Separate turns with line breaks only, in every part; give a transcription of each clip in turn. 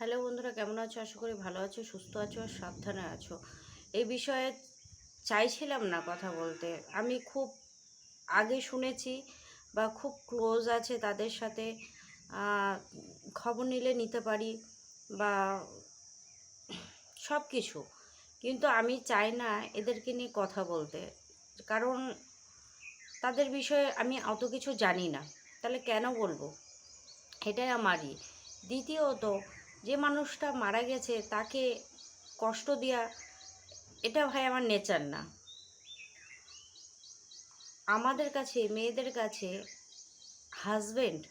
Hello বন্ধুরা, কেমন আছো? আশা করি ভালো আছো, সুস্থ আছো আর সাবধানে আছো। এই বিষয়ে চাইছিলাম না কথা বলতে। আমি খুব আগে শুনেছি বা খুব ক্লোজ আছে তাদের সাথে খবর নিলে নিতে পারি বা সব কিছু কিন্তু আমি চাই না এদেরকে নিয়ে কথা বলতে। কারণ তাদের বিষয়ে আমি অত কিছু জানি না। তাহলে কেন বলব? এটাই আমারই দ্বিতীয়ত যে মানুষটা মারা গেছে তাকে কষ্ট দেওয়া এটা ভাই আমার নেচার না। আমাদের কাছে, মেয়েদের কাছে হাজবেন্ড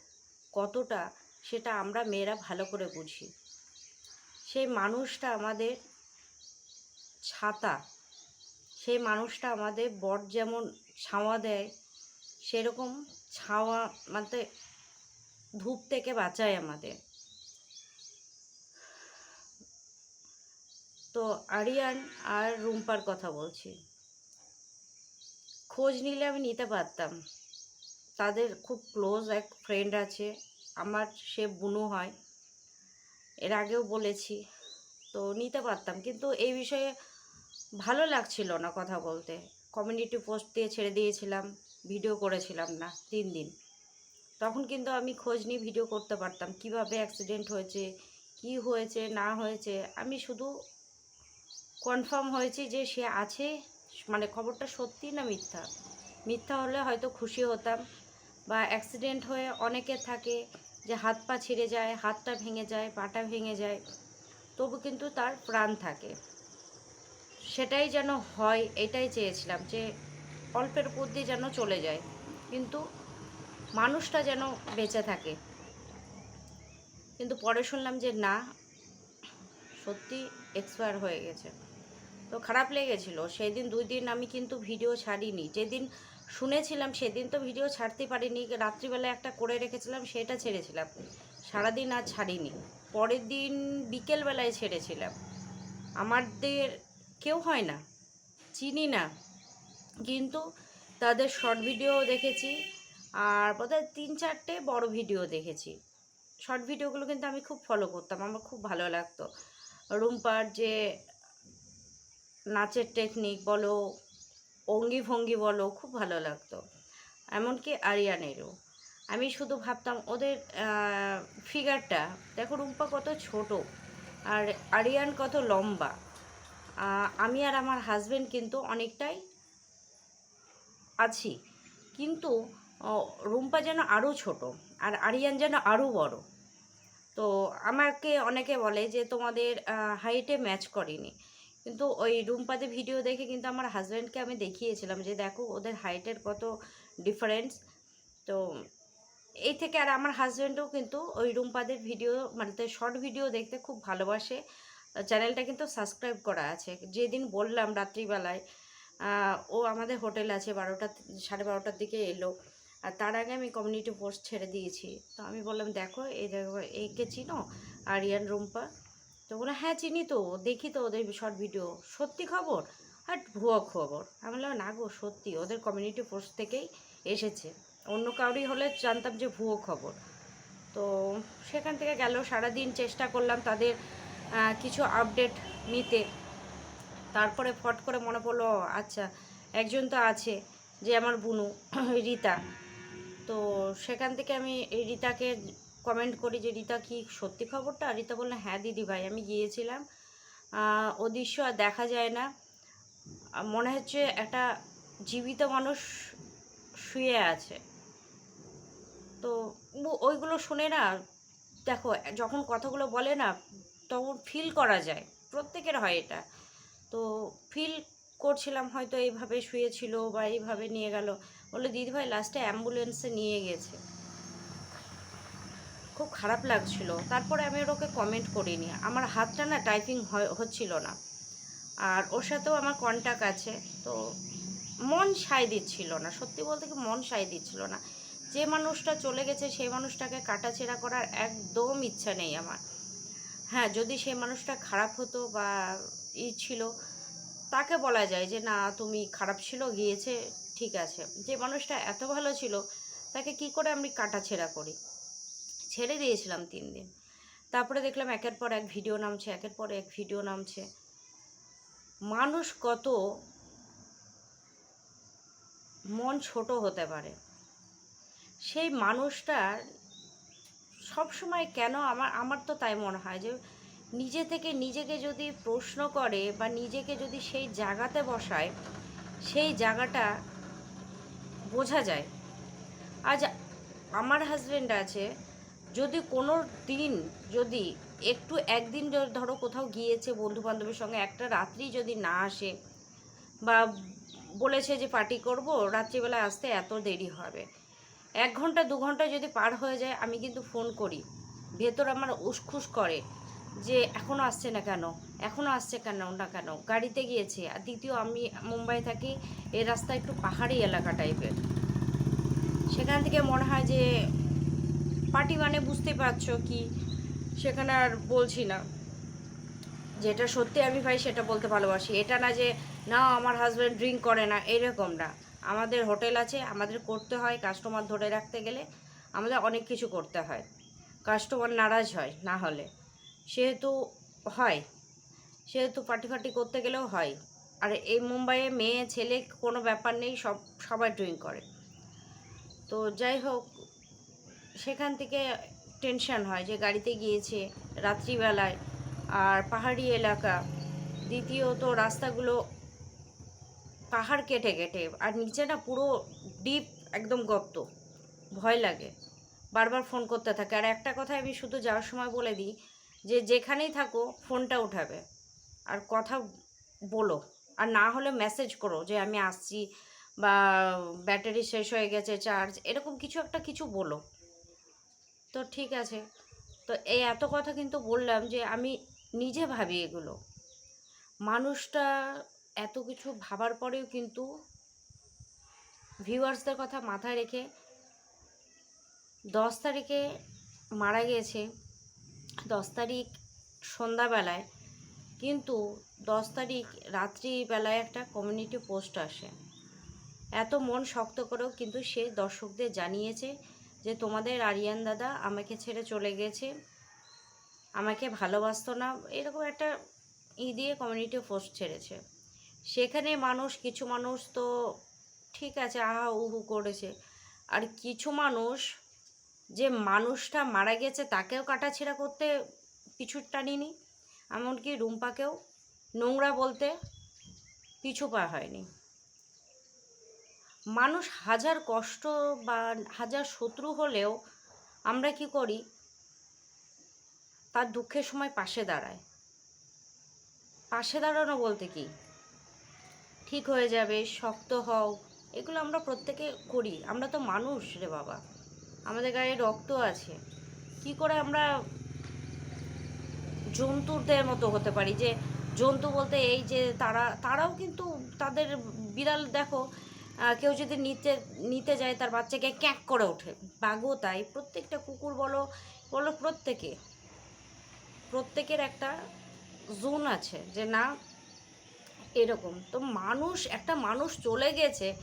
কতটা, সেটা আমরা মেয়েরা ভালো করে বুঝি। সেই মানুষটা আমাদের ছাতা, সেই মানুষটা আমাদের বর যেমন ছাওয়া দেয়, সেরকম ছাওয়া মানে ধূপ থেকে বাঁচায় আমাদের। তো আরিয়ান আর রুম্পার কথা বলছি। খোঁজ নিলে আমি নিতে পারতাম। তাদের খুব ক্লোজ এক ফ্রেন্ড আছে, আমার সে বুনু হয়। এর আগেও বলেছি, তো নিতে পারতাম। কিন্তু এই বিষয়ে ভালো লাগছিল না কথা বলতে। কমিউনিটি পোস্ট দিয়ে ছেড়ে দিয়েছিলাম ভিডিও করেছিলাম না, তিন দিন। তখন কিন্তু আমি খোঁজ নিয়ে ভিডিও করতে পারতাম। কীভাবে অ্যাক্সিডেন্ট হয়েছে, কি হয়েছে, না হয়েছে, আমি শুধু কনফার্ম হয়েছি যে সে আছে মানে খবরটা সত্যি না মিথ্যা? মিথ্যা হলে হয়তো খুশি হতাম বা অ্যাক্সিডেন্ট হয়ে অনেকে থাকে যে হাত পা ছিঁড়ে যায়, হাতটা ভেঙে যায়, পাটা ভেঙে যায়, তবু কিন্তু তার প্রাণ থাকে। সেটাই যেন হয়, এটাই চেয়েছিলাম যে অল্পের দিয়ে যেন চলে যায়, কিন্তু মানুষটা যেন বেঁচে থাকে। কিন্তু পরে শুনলাম যে না, সত্যি এক্সপায়ার হয়ে গেছে। তো খারাপ লেগেছিলো। সেই দিন দুই দিন আমি কিন্তু ভিডিও ছাড়িনি। যেদিন শুনেছিলাম সেদিন তো ভিডিও ছাড়তে পারিনি। রাত্রিবেলা একটা করে রেখেছিলাম, সেটা ছেড়েছিলাম। সারাদিন আর ছাড়িনি। পরের দিন বিকেলবেলায় ছেড়েছিলাম। আমাদের কেউ হয় না, চিনি না। কিন্তু তাদের শর্ট ভিডিও দেখেছি, আর বোধহয় তিন চারটে বড় ভিডিও দেখেছি। শর্ট ভিডিওগুলো কিন্তু আমি খুব ফলো করতাম, আমার খুব ভালো লাগতো। রুম্পার যে নাচের টেকনিক বলো অঙ্গি ভঙ্গি বলো, খুব ভালো লাগতো। এমনকি আরিয়ানেরও। আমি শুধু ভাবতাম ওদের ফিগারটা দেখো রুম্পা কত ছোট আর আরিয়ান কত লম্বা। আমি আর আমার হাজব্যান্ড কিন্তু অনেকটাই আছি। কিন্তু রুম্পা যেন আরও ছোট আর আরিয়ান যেন আরও বড়। তো আমাকে অনেকে বলে যে তোমাদের হাইটে ম্যাচ করেনি। কিন্তু ওই রুম্পাতে ভিডিও দেখে কিন্তু আমার হাজব্যান্ডকে আমি দেখিয়েছিলাম যে দেখো ওদের হাইটের কত ডিফারেন্স তো এই থেকে আর আমার হাজব্যান্ডও কিন্তু ওই রুম্পাদের ভিডিও মানে শর্ট ভিডিও দেখতে খুব ভালোবাসে। চ্যানেলটা কিন্তু সাবস্ক্রাইব করা আছে। যেদিন বললাম রাত্রিবেলায় ও আমাদের হোটেল আছে বারোটা, সাড়ে বারোটার দিকে এলো। আর তার আগে আমি কমিউনিটি পোস্ট ছেড়ে দিয়েছি। তো আমি বললাম, দেখো, এই দেখো, একে চিনো, আরিয়ান, রুম্পা। তো বলে হ্যাঁ চিনি তো, দেখি তো ওদের শর্ট ভিডিও সত্যি খবর? আর ভুয়ো খবর। আমি বললাম, না গো, সত্যি, ওদের কমিউনিটি পোস্ট থেকেই এসেছে। অন্য কাউরি হলে জানতাম যে ভুয়ো খবর। তো সেখান থেকে গেল, সারাদিন চেষ্টা করলাম তাদের কিছু আপডেট নিতে। তারপরে ফট করে মনে পড়ল আচ্ছা একজন তো আছে, যে আমার বুনু, রীতা। তো সেখান থেকে আমি রীতাকে কমেন্ট করি যে, রীতা কি সত্যি খবরটা? রীতা বলল হ্যাঁ দিদি ভাই, আমি গিয়েছিলাম। ও দৃশ্য আর দেখা যায় না। মনে হচ্ছে একটা জীবিত মানুষ শুয়ে আছে। তো ওইগুলো শুনে না, দেখো, যখন কথাগুলো বলে না, তখন ফিল করা যায়। প্রত্যেকের হয় এটা। তো ফিল করছিলাম হয়তো এইভাবে শুয়েছিল বা এইভাবে নিয়ে গেল। বলল দিদিভাই লাস্টে অ্যাম্বুলেন্সে নিয়ে গেছে। খুব খারাপ লাগছিল। তারপরে আমি ওকে কমেন্ট করিনি। আমার হাতটা না টাইপিং হচ্ছিল না। আর ওর সাথেও আমার কন্ট্যাক্ট আছে। তো মন সায় দিচ্ছিল না। সত্যি বলতে কি মন সায় দিচ্ছিল না। যে মানুষটা চলে গেছে সেই মানুষটাকে কাটাছেড়া করার একদম ইচ্ছা নেই আমার। হ্যাঁ যদি সেই মানুষটা খারাপ হতো বা ই ছিল, তাকে বলা যায় যে, না, তুমি খারাপ ছিল, গিয়েছে, ঠিক আছে। যে মানুষটা এত ভালো ছিল, তাকে কি করে আমি কাটাছেড়া করি? ছেড়ে দিয়েছিলাম তিন দিন। তারপরে দেখলাম একের পর এক ভিডিও নামছে, একের পর এক ভিডিও নামছে। মানুষ কত মন ছোট হতে পারে। সেই মানুষটার সবসময় কেন আমার আমার তো তাই মনে হয় যে নিজে থেকে নিজেকে যদি প্রশ্ন করে বা নিজেকে যদি সেই জায়গাতে বসায়, সেই জায়গাটা বোঝা যায়। আজ আমার হাজব্যান্ড আছে যদি কোনো দিন যদি একটু একদিন ধরো কোথাও গিয়েছে বন্ধু বান্ধবের সঙ্গে, একটা রাত্রি যদি না আসে বা বলেছে যে পার্টি করব, রাত্রিবেলায় আসতে এত দেরি হবে। এক ঘণ্টা, দু ঘণ্টা যদি পার হয়ে যায়, আমি কিন্তু ফোন করি। ভেতর আমার উসখুস করে যে এখনও আসছে না কেন? এখনও আসছে কেন না কেন? গাড়িতে গিয়েছে। আর দ্বিতীয়, আমি মুম্বাই থাকি, এই রাস্তা একটু পাহাড়ি এলাকা টাইপের সেখান থেকে মনে হয় যে পার্টি মানে বুঝতে পারছ কি, সেখানে আর বলছি না। যেটা সত্যি আমি ভাই সেটা বলতে ভালোবাসি। এটা না যে, না, আমার হাজব্যান্ড ড্রিঙ্ক করে না, এরকম না। আমাদের হোটেল আছে, আমাদের করতে হয় কাস্টমার ধরে রাখতে গেলে আমাদের অনেক কিছু করতে হয়। কাস্টমার নারাজ হয়, না হলে। সেহেতু হয়। সেহেতু পার্টি ফার্টি করতে গেলেও হয়। আর এই মুম্বাইয়ে মেয়ে, ছেলে, কোনো ব্যাপার নেই, সব, সবাই ড্রিঙ্ক করে। তো যাই হোক সেখান থেকে টেনশন হয় যে গাড়িতে গিয়েছে রাত্রিবেলায় আর পাহাড়ি এলাকা। দ্বিতীয়ত রাস্তাগুলো পাহাড় কেটে কেটে আর নিচে না পুরো ডিপ একদম গর্ত ভয় লাগে। বারবার ফোন করতে থাকে। আর একটা কথা আমি শুধু যাওয়ার সময় বলে দিই যে যেখানেই থাকো ফোনটা উঠাবে। আর কথা বলো। আর না হলে মেসেজ করো যে আমি আসছি বা ব্যাটারি শেষ হয়ে গেছে চার্জ এরকম কিছু একটা কিছু বলো। তো ঠিক আছে। তো এই এত কথা কিন্তু বললাম যে আমি নিজে ভাবি এগুলো। মানুষটা এত কিছু ভাবার পরেও কিন্তু ভিউয়ার্সদের কথা মাথায় রেখে দশ তারিখে মারা গেছে দশ তারিখ সন্ধ্যাবেলায়। কিন্তু দশ তারিখ রাত্রিবেলায় একটা কমিউনিটি পোস্ট আসে। এত মন শক্ত করেও কিন্তু সে দর্শকদের জানিয়েছে যে তোমাদের আরিয়ান দাদা আমাকে ছেড়ে চলে গেছে। আমাকে ভালোবাসতো না। এরকম একটা ই দিয়ে কমিউনিটি পোস্ট ছেড়েছে। সেখানে মানুষ, কিছু মানুষ তো ঠিক আছে, আহা, উহু করেছে। আর কিছু মানুষ, যে মানুষটা মারা গেছে, তাকেও কাটাছেড়া করতে পিছু টানিনি। এমনকি রুম্পাকেও। নোংরা বলতে পিছু পা হয়নি। মানুষ হাজার কষ্ট বা হাজার শত্রু হলেও আমরা কি করি? তার দুঃখের সময় পাশে দাঁড়ায়। পাশে দাঁড়ানো বলতে কি? ঠিক হয়ে যাবে, শক্ত হও। এগুলো আমরা প্রত্যেকে করি। আমরা তো মানুষ রে বাবা। আমাদের গায়ে রক্ত আছে। কি করে আমরা জন্তুদের মতো হতে পারি? যে জন্তু বলতে এই যে তারা, তারাও কিন্তু তাদের বিড়াল দেখো কেউ যদি নিতে নিতে যায় তার বাচ্চাকে ক্যাঁক করে ওঠে। বাঘও তাই। প্রত্যেকটা কুকুর বলো বলো প্রত্যেকে। প্রত্যেকের একটা জোন আছে যে না, এরকম। তো মানুষ, একটা মানুষ চলে গেছে,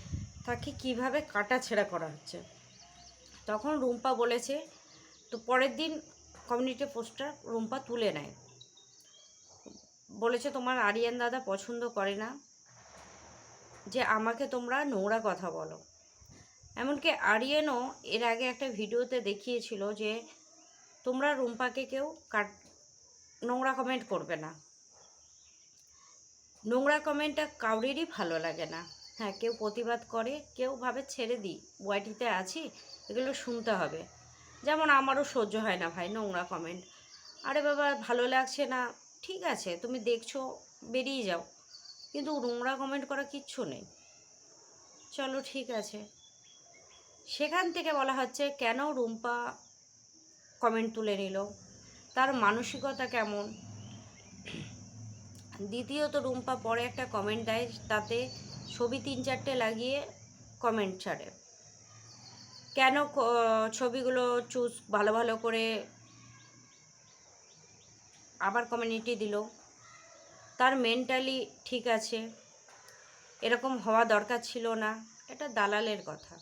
তাকে কীভাবে কাটাছেড়া করা হচ্ছে? তখন রুম্পা বলেছে, তো পরের দিন কমিউনিটি পোস্টটা রুম্পা তুলে নেয়। বলেছে, তোমার আরিয়ান দাদা পছন্দ করে না। যে আমাকে তোমরা নোংরা কথা বলো। এমনকি আরিয়ানও এর আগে একটা ভিডিওতে দেখিয়েছিল যে তোমরা রুম্পাকে কেউ কাট নোংরা কমেন্ট করবে না। নোংরা কমেন্টটা কাউরেরই ভালো লাগে না। হ্যাঁ কেউ প্রতিবাদ করে, কেউ ভাবে ছেড়ে দিই ওয়াইটিতে আছি, এগুলো শুনতে হবে। যেমন আমারও সহ্য হয় না ভাই নোংরা কমেন্ট আরে বাবা, ভালো লাগছে না। ঠিক আছে, তুমি দেখছ, বেরিয়ে যাও। কিন্তু নোংরা কমেন্ট করা কিচ্ছু নেই। চলো ঠিক আছে। সেখান থেকে বলা হচ্ছে, কেন রুম্পা কমেন্ট তুলে নিল? তার মানসিকতা কেমন? দ্বিতীয়ত রুম্পা পরে একটা কমেন্ট দেয়, তাতে ছবি তিন চারটে লাগিয়ে কমেন্ট ছাড়ে। কেন ছবিগুলো চুজ ভালো ভালো করে আবার কমিউনিটি দিল? তার মেন্টালি ঠিক আছে, এরকম হওয়া দরকার ছিল না, এটা দালালের কথা।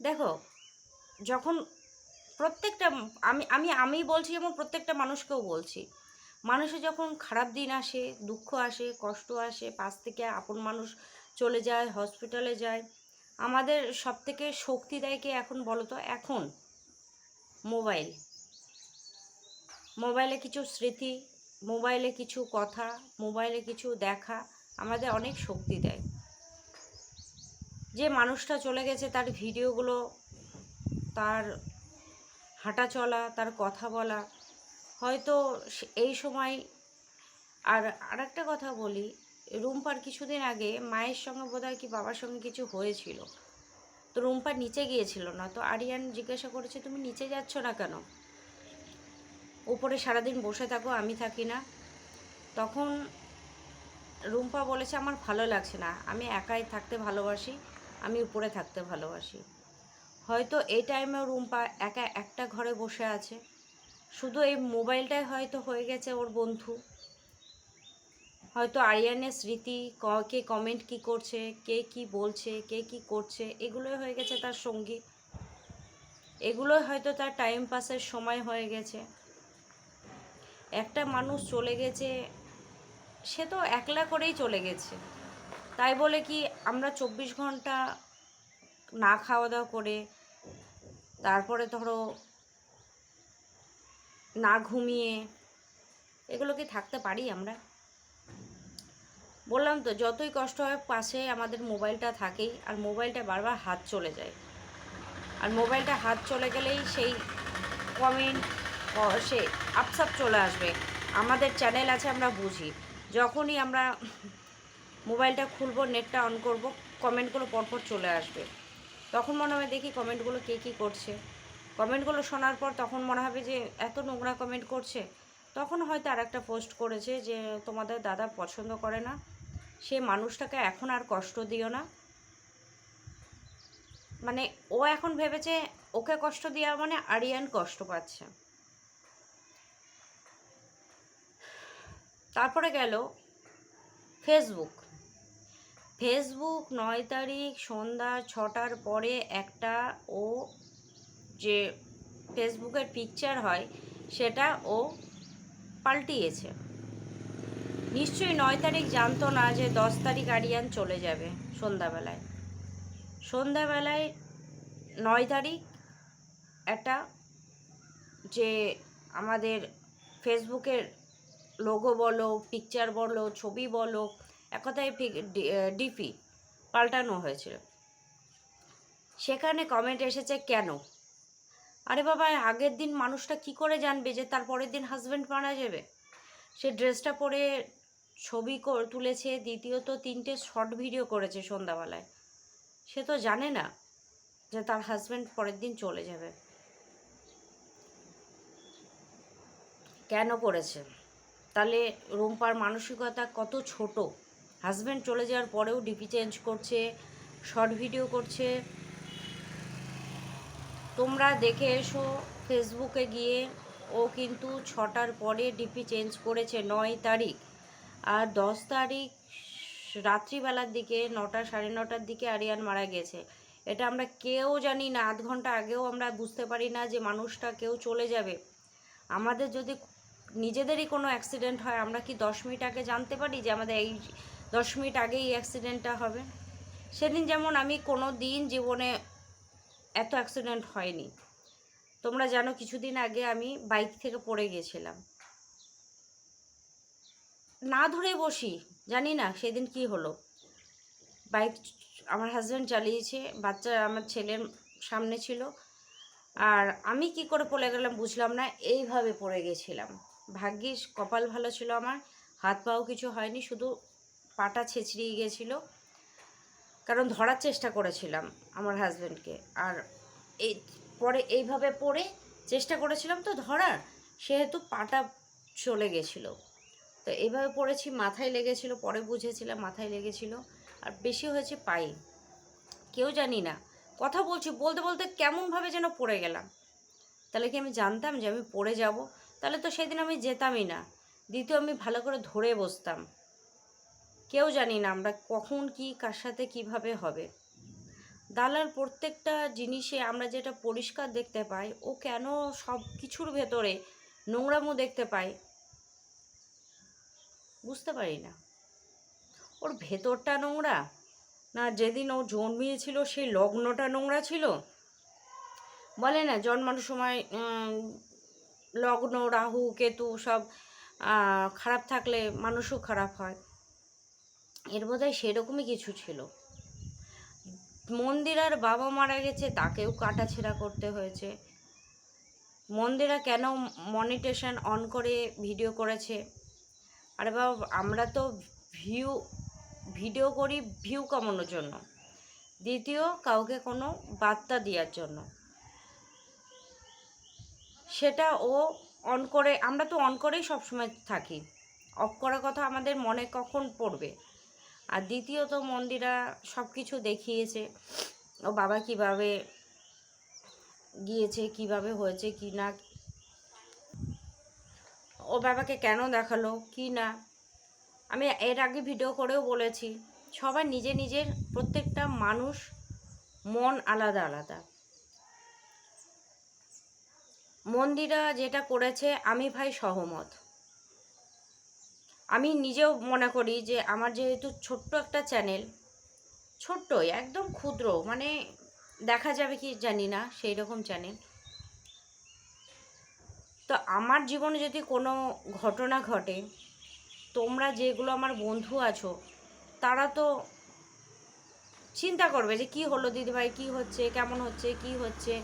দেখো, যখন প্রত্যেকটা, আমি আমি আমি বলছি এবং প্রত্যেকটা মানুষকেও বলছি, মানুষের যখন খারাপ দিন আসে, দুঃখ আসে, কষ্ট আসে, পাশ থেকে আপন মানুষ চলে যায় হসপিটালে যায়, আমাদের সব থেকে শক্তি দেয় কে এখন বলো তো? এখন মোবাইল মোবাইলে কিছু স্মৃতি, মোবাইলে কিছু কথা, মোবাইলে কিছু দেখা আমাদের অনেক শক্তি দেয়। যে মানুষটা চলে গেছে তার ভিডিওগুলো, তার হাঁটা চলা, তার কথা বলা, হয়তো এই সময় আর আরেকটা কথা বলি, রুম্পার কিছুদিন আগে মায়ের সঙ্গে বোধহয় কি বাবার সঙ্গে কিছু হয়েছিল। তো রুম্পা নিচে গিয়েছিল না, তো আরিয়ান জিজ্ঞাসা করেছে, তুমি নিচে যাচ্ছ না কেন? উপরে সারাদিন বসে থাকো, আমি থাকি না। তখন রুম্পা বলেছে, আমার ভালো লাগছে না। আমি একাই থাকতে ভালোবাসি, আমি উপরে থাকতে ভালোবাসি। হয়তো এই টাইমেও রুম্পা একা একটা ঘরে বসে আছে। শুধু এই মোবাইলটাই হয়তো হয়ে গেছে ওর বন্ধু। হয়তো আরিয়ানের স্মৃতি, কে কমেন্ট কি করছে, কে কি বলছে, কে কি করছে, এগুলোই হয়ে গেছে তার সঙ্গী। এগুলোই হয়তো তার টাইম পাসের সময় হয়ে গেছে। একটা মানুষ চলে গেছে, সে তো একলা করেই চলে গেছে। তাই বলে কি আমরা চব্বিশ ঘণ্টা না খাওয়া দাওয়া করে, তারপরে ধরো না ঘুমিয়ে, এগুলো কি থাকতে পারি আমরা? বললাম তো, যতই কষ্ট হয় পাশে আমাদের মোবাইলটা থাকেই, আর মোবাইলটা বারবার হাত চলে যায়। আর মোবাইলটা হাত চলে গেলেই সেই কমেন্ট সে আপসাপ চলে আসবে। আমাদের চ্যানেল আছে, আমরা বুঝি। যখনই আমরা মোবাইলটা খুলবো, নেটটা অন করব, কমেন্টগুলো পরপর চলে আসবে। তখন মনে হবে দেখি কমেন্টগুলো কে কী করছে। কমেন্টগুলো শোনার পর তখন মনে হবে যে এত নোংরা কমেন্ট করছে। তখন হয়তো আর একটা পোস্ট করেছে যে, তোমাদের দাদা পছন্দ করে না। সে মানুষটাকে এখন আর কষ্ট দিও না। মানে ও এখন ভেবেছে, ওকে কষ্ট দেওয়া মানে আরিয়ান কষ্ট পাচ্ছে। তারপরে গেল ফেসবুক ফেসবুক নয় তারিখ সন্ধ্যা ছটার পরে একটা ও যে ফেসবুকের পিকচার হয়, সেটা ও পাল্টিয়েছে। নিশ্চয়ই নয় তারিখ জানতো না যে দশ তারিখ আরিয়ান চলে যাবে সন্ধ্যাবেলায়। সন্ধ্যাবেলায় নয় তারিখ একটা যে আমাদের ফেসবুকের লোগো বলো পিকচার বলো, ছবি বলো, এক কথায় ডিপি, পাল্টানো হয়েছিল। সেখানে কমেন্ট এসেছে, কেন? আরে বাবা, আগের দিন মানুষটা কি করে জানবে যে তার পরের দিন হাজব্যান্ড মারা যাবে? সে ড্রেসটা পরে ছবি তুলেছে, দ্বিতীয়ত তিনটে শর্ট ভিডিও করেছে সন্ধ্যাবেলায়। সে তো জানে না যে তার হাজব্যান্ড পরের দিন চলে যাবে। কেন করেছে? তাহলে রুম্পার মানসিকতা কত ছোট? হাজব্যান্ড চলে যাওয়ার পরেও ডিপি চেঞ্জ করছে শর্ট ভিডিও করছে। তোমরা দেখে এসো ফেসবুকে গিয়ে, ও কিন্তু ছটার পরে ডিপি চেঞ্জ করেছে নয় তারিখ। আর দশ তারিখ রাত্রিবেলার দিকে, নটা সাড়ে নটার দিকে আরিয়ান মারা গেছে। এটা আমরা কেউ জানি না, আধ ঘণ্টা আগেও আমরা বুঝতে পারি না যে মানুষটা কেউ চলে যাবে। আমাদের যদি নিজেদেরই কোনো অ্যাক্সিডেন্ট হয়, আমরা কি দশ মিনিট আগে জানতে পারি যে আমাদের এই দশ মিনিট আগে এই অ্যাক্সিডেন্টটা হবে? সেদিন যেমন আমি কোনো দিন জীবনে এত অ্যাক্সিডেন্ট হয়নি। তোমরা জানো কিছুদিন আগে আমি বাইক থেকে পড়ে গেছিলাম। না ধরে বসি, জানি না সেদিন কি হলো। বাইক আমার হাজব্যান্ড চালিয়েছে, বাচ্চা আমার ছেলের সামনে ছিল। আর আমি কি করে পড়ে গেলাম বুঝলাম না, এইভাবে পড়ে গেছিলাম। ভাগ্যিস কপাল ভালো ছিল আমার, হাত পাও কিছু হয়নি, শুধু পাটা ছেঁচড়িয়ে গেছিল কারণ ধরার চেষ্টা করেছিলাম আমার হাজব্যান্ডকে আর এই পরে এইভাবে পড়ে চেষ্টা করেছিলাম তো ধরার, সেহেতু পাটা চলে গেছিল তো এইভাবে পড়েছি, মাথায় লেগেছিল, পরে বুঝেছিলাম মাথায় লেগেছিল। আর বেশি হয়েছে পায়ে কেউ জানি না। কথা বলছি, বলতে বলতে কেমনভাবে যেন পড়ে গেলাম। তাহলে কি আমি জানতাম যে আমি পড়ে যাব? তাহলে তো সেদিন আমি যেতামই না। দ্বিতীয় আমি ভালো করে ধরে বসতাম। কেউ জানি না আমরা কখন কি, কার সাথে কীভাবে হবে। দালাল প্রত্যেকটা জিনিসে আমরা যেটা পরিষ্কার দেখতে পাই, ও কেন সব কিছুর ভেতরে নোংরামো দেখতে পাই বুঝতে পারি না। ওর ভেতরটা নোংরা? না, যেদিন ও জন্মিয়েছিল সেই লগ্নটা নোংরা ছিল? বলে না, জন্মানোর সময় লগ্ন, রাহু, কেতু সব খারাপ থাকলে মানুষও খারাপ হয়। এর বোধহয় সেরকমই কিছু ছিল। মন্দিরার বাবা মারা গেছে, তাকেও কাটাছেড়া করতে হয়েছে। মন্দিরা কেন মনিটেশন অন করে ভিডিও করেছে? আরে বাবা, আমরা তো ভিউ, ভিডিও করি ভিউ কমানোর জন্য। দ্বিতীয়, কাউকে কোনো বার্তা দেওয়ার জন্য। সেটা ও অন করে, আমরা তো অন করেই সবসময় থাকি। অফ করার কথা আমাদের মনে কখন পড়বে? আর দ্বিতীয়ত মন্দিরা সব কিছু দেখিয়েছে। ও বাবা কীভাবে গিয়েছে, কীভাবে হয়েছে, কি না? ও বাবাকে কেন দেখাল, কি না? আমি এর আগে ভিডিও করেও বলেছি, সবার নিজে নিজের প্রত্যেকটা মানুষ মন আলাদা আলাদা। মন্দিরা যেটা করেছে, আমি ভাই সহমত। আমি নিজেও মনে করি যে, আমার যেহেতু ছোট্ট একটা চ্যানেল, ছোট্টই, একদম ক্ষুদ্র মানে দেখা যাবে কি জানি না সেই রকম চ্যানেল। তো আমার জীবনে যদি কোনো ঘটনা ঘটে, তোমরা যেগুলো আমার বন্ধু আছো, তারা তো চিন্তা করবে যে, কি হলো দিদিভাই, কি হচ্ছে, কেমন হচ্ছে, কি হচ্ছে?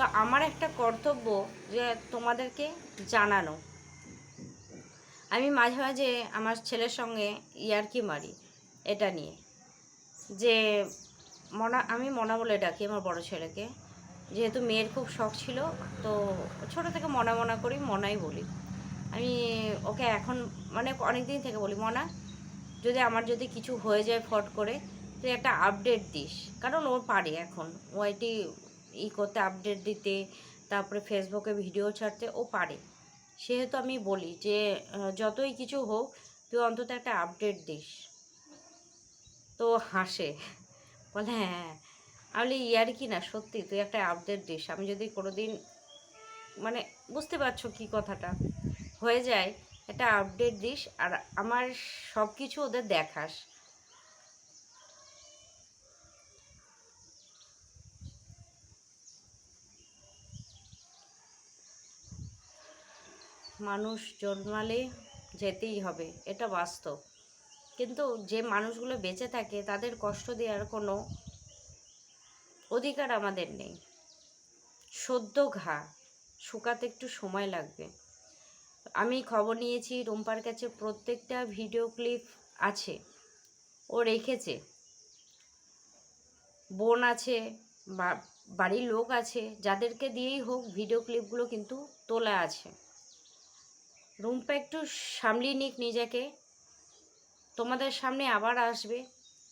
তো আমার একটা কর্তব্য যে তোমাদেরকে জানানো। আমি মাঝে মাঝে আমার ছেলের সঙ্গে ইয়ার্কি মারি এটা নিয়ে। যে মনা, আমি মনা বলে ডাকি আমার বড় ছেলেকে। যেহেতু মেয়ের খুব শখ ছিল, তো ছোট থেকে মনা মনা করি, মনাই বলি। আমি ওকে এখন মানে অনেক দিন থেকে বলি, মনা, যদি আমার যদি কিছু হয়ে যায় ফট করে, তুই একটা আপডেট দিস। কারণ ও পারে এখন, ও এটি ই করতে আপডেট দিতে, তারপরে ফেসবুকে ভিডিও ছাড়তে, ও পারে। সেহেতু আমি বলি যে যতই কিছু হোক, তুই অন্তত একটা আপডেট দিস। তো হাসে। বলে হ্যাঁ আমি ইয়ার কি না, সত্যি তুই একটা আপডেট দিস। আমি যদি কোনো দিন মানে বুঝতে পারছ কি কথাটা। হয়ে যায়, একটা আপডেট দিস আর আমার সব কিছু ওদের দেখাস। মানুষ জন্মালে যেতেই হবে, এটা বাস্তব। কিন্তু যে মানুষগুলো বেঁচে থাকে, তাদের কষ্ট দেওয়ার কোনো অধিকার আমাদের নেই। সদ্য ঘা, শুকাতে একটু সময় লাগবে। আমি খবর নিয়েছি, রুম্পার কাছে প্রত্যেকটা ভিডিও ক্লিপ আছে, ও রেখেছে। বোন আছে বাড়ির লোক আছে, যাদেরকে দিয়েই হোক, ভিডিও ক্লিপগুলো কিন্তু তোলা আছে। রুম্পা একটু সামলিয়ে নিক নিজেকে। তোমাদের সামনে আবার আসবে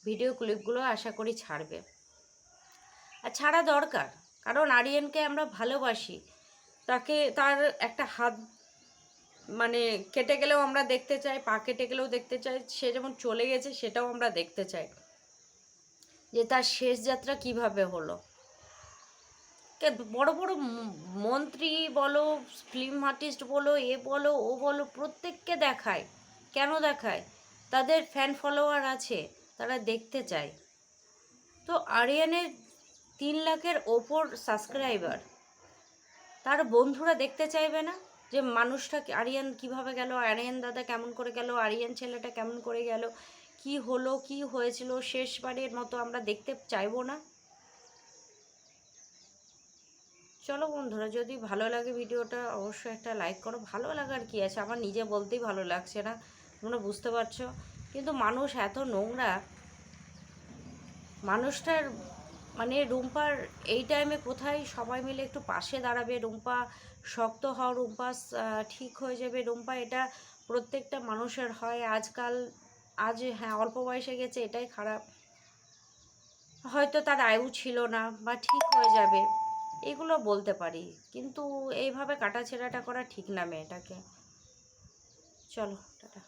ভিডিও ক্লিপগুলো আশা করি ছাড়বে। আর ছাড়া দরকার, কারণ আরিয়ানকে আমরা ভালোবাসি। তাকে, তার একটা হাত মানে কেটে গেলেও আমরা দেখতে চাই, পা কেটে গেলেও দেখতে চাই, সে যেমন চলে গেছে সেটাও আমরা দেখতে চাই। যে তার শেষ যাত্রা কীভাবে হলো। কে বড় বড় মন্ত্রী বলো ফিল্ম আর্টিস্ট বলো, এ বলো, ও বলো, প্রত্যেককে দেখায়। কেন দেখায়? তাদের ফ্যান ফলোয়ার আছে, তারা দেখতে চায়। তো আরিয়ানের তিন লাখের ওপর সাবস্ক্রাইবার তার বন্ধুরা দেখতে চাইবে না যে মানুষটা আরিয়ান কীভাবে গেল, আরিয়ান দাদা কেমন করে গেল, আরিয়ান ছেলেটা কেমন করে গেল, কি হলো, কি হয়েছিল, শেষবারের মতো আমরা দেখতে চাইব না। চলো বন্ধুরা, যদি ভালো লাগে ভিডিওটা অবশ্যই একটা লাইক করো। ভালো লাগার কি আছে? আমার নিজে বলতেই ভালো লাগছে না, তোমরা বুঝতে পারছ? কিন্তু মানুষ এত নোংরা, মানুষটার মানে রুম্পার এই টাইমে কোথায় সবাই মিলে একটু পাশে দাঁড়াবে? রুম্পা শক্ত হও, রুম্পা ঠিক হয়ে যাবে। রুম্পা এটা প্রত্যেকটা মানুষের হয়। আজকাল, আজ হ্যাঁ অল্প বয়সে গেছে, এটাই খারাপ। হয়তো তার আয়ু ছিল না বা ঠিক হয়ে যাবে। এগুলো বলতে পারি। কিন্তু এইভাবে কাটাছেড়াটা করা ঠিক না মেয়েটাকে। চলো টাটা।